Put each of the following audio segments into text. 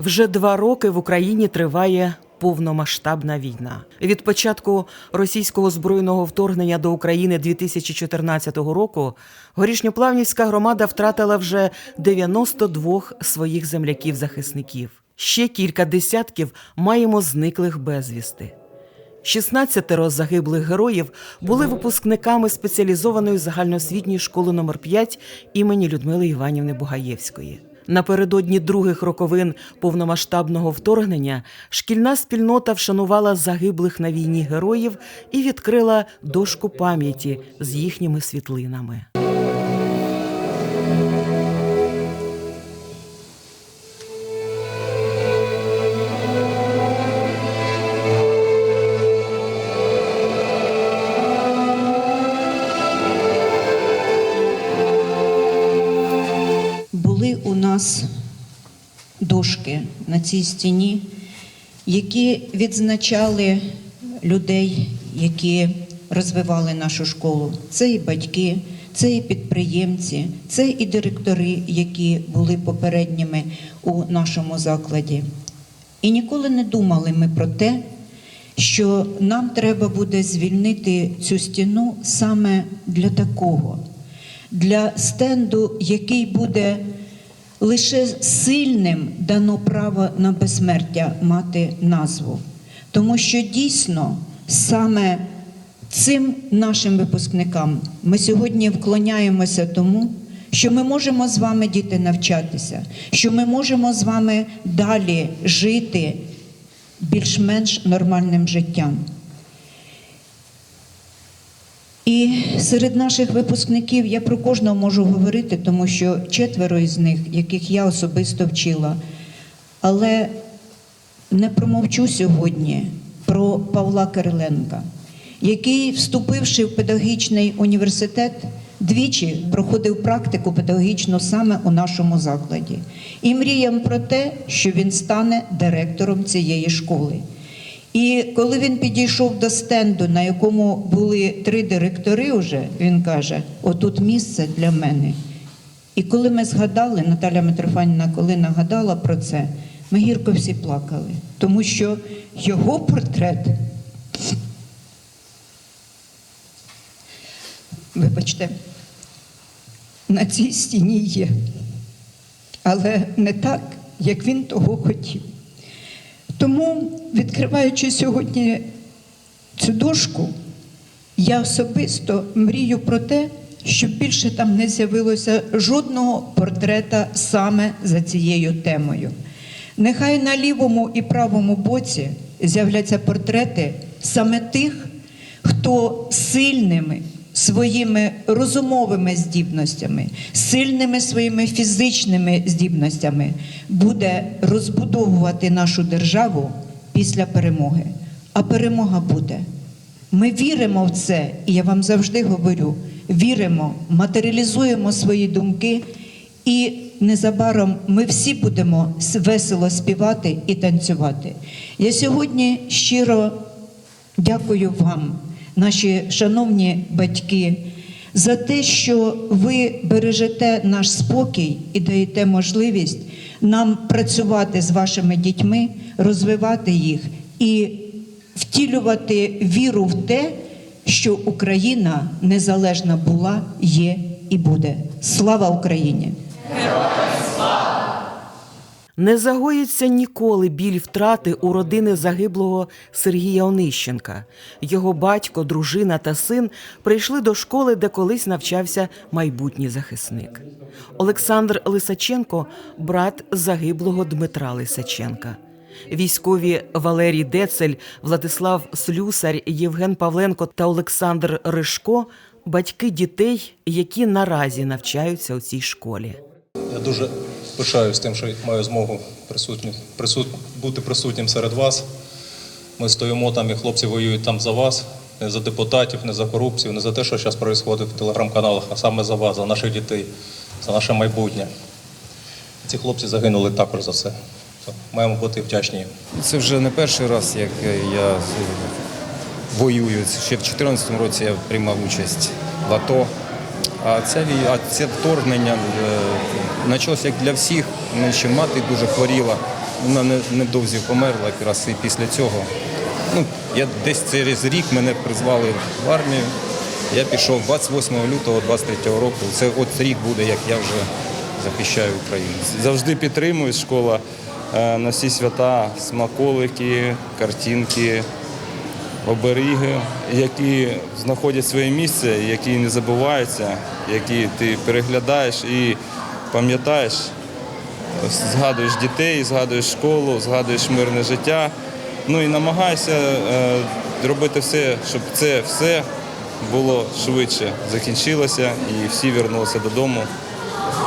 Вже два роки в Україні триває повномасштабна війна. Від початку російського збройного вторгнення до України 2014 року горішньоплавнівська громада втратила вже 92 своїх земляків-захисників. Ще кілька десятків маємо зниклих безвісти. 16 загиблих героїв були випускниками спеціалізованої загальноосвітньої школи номер 5 імені Людмили Іванівни Бугаєвської. Напередодні других роковин повномасштабного вторгнення шкільна спільнота вшанувала загиблих на війні героїв і відкрила дошку пам'яті з їхніми світлинами. Нас дошки на цій стіні, які відзначали людей, які розвивали нашу школу. Це і батьки, це і підприємці, це і директори, які були попередніми у нашому закладі. І ніколи не думали ми про те, що нам треба буде звільнити цю стіну саме для такого, для стенду, який буде лише сильним дано право на безсмертя мати назву. Тому що дійсно саме цим нашим випускникам ми сьогодні вклоняємося тому, що ми можемо з вами діти навчатися, що ми можемо з вами далі жити більш-менш нормальним життям. І серед наших випускників я про кожного можу говорити, тому що четверо із них, яких я особисто вчила, але не промовчу сьогодні про Павла Кириленка, який, вступивши в педагогічний університет, двічі проходив практику педагогічну саме у нашому закладі. І мріяв про те, що він стане директором цієї школи. І коли він підійшов до стенду, на якому були три директори, вже він каже: отут місце для мене. І коли ми згадали, Наталя Митрофанівна, коли нагадала про це, ми гірко всі плакали, тому що його портрет, вибачте, на цій стіні є, але не так, як він того хотів. Тому, відкриваючи сьогодні цю дошку, я особисто мрію про те, щоб більше там не з'явилося жодного портрета саме за цією темою. Нехай на лівому і правому боці з'являться портрети саме тих, хто сильними своїми розумовими здібностями, сильними своїми фізичними здібностями буде розбудовувати нашу державу після перемоги. А перемога буде. Ми віримо в це, і я вам завжди говорю: віримо, матеріалізуємо свої думки, і незабаром ми всі будемо весело співати і танцювати. Я сьогодні щиро дякую вам, наші шановні батьки, за те, що ви бережете наш спокій і даєте можливість нам працювати з вашими дітьми, розвивати їх і втілювати віру в те, що Україна незалежна була, є і буде. Слава Україні! Не загоїться ніколи біль втрати у родини загиблого Сергія Онищенка. Його батько, дружина та син прийшли до школи, де колись навчався майбутній захисник. Олександр Лисаченко брат загиблого Дмитра Лисаченка. Військові Валерій Децель, Владислав Слюсар, Євген Павленко та Олександр Ришко батьки дітей, які наразі навчаються у цій школі. Дуже пишаюсь тим, що маю змогу присутні, присут, бути присутнім серед вас. Ми стоїмо там, і хлопці воюють там за вас, не за депутатів, не за корупцію, не за те, що зараз відбувається в телеграм-каналах, а саме за вас, за наших дітей, за наше майбутнє. Ці хлопці загинули також за це. Маємо бути вдячні. Це вже не перший раз, як я воюю. Ще в 2014 році я приймав участь в АТО. А це, а це вторгнення е, почалося як для всіх. У ще мати дуже хворіла. Вона не- невдовзі померла якраз і після цього. Ну, я десь через рік мене призвали в армію. Я пішов 28 лютого 23 року. Це от рік буде, як я вже захищаю Україну. Завжди підтримують школа е, на всі свята, смаколики, картинки, оберіги, які знаходять своє місце, які не забуваються, які ти переглядаєш і пам'ятаєш, згадуєш дітей, згадуєш школу, згадуєш мирне життя. Ну і намагайся е, робити все, щоб це все було швидше закінчилося і всі вернулися додому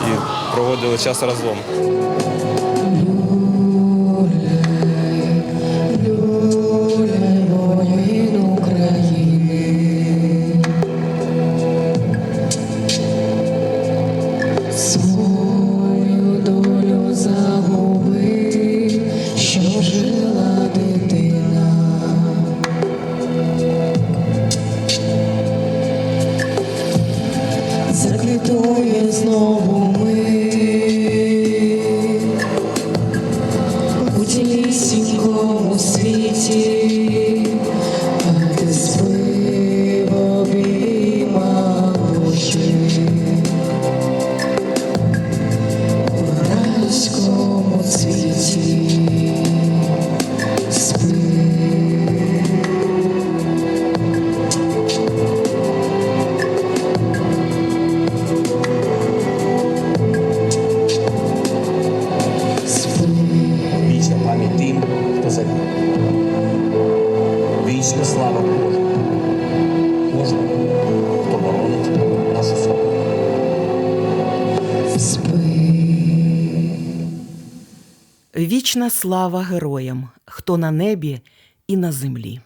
і проводили час разом. У Вічна слава Божа. Кожному, хто боронить нашу свободу. Спи. Вічна слава героям, хто на небі і на землі.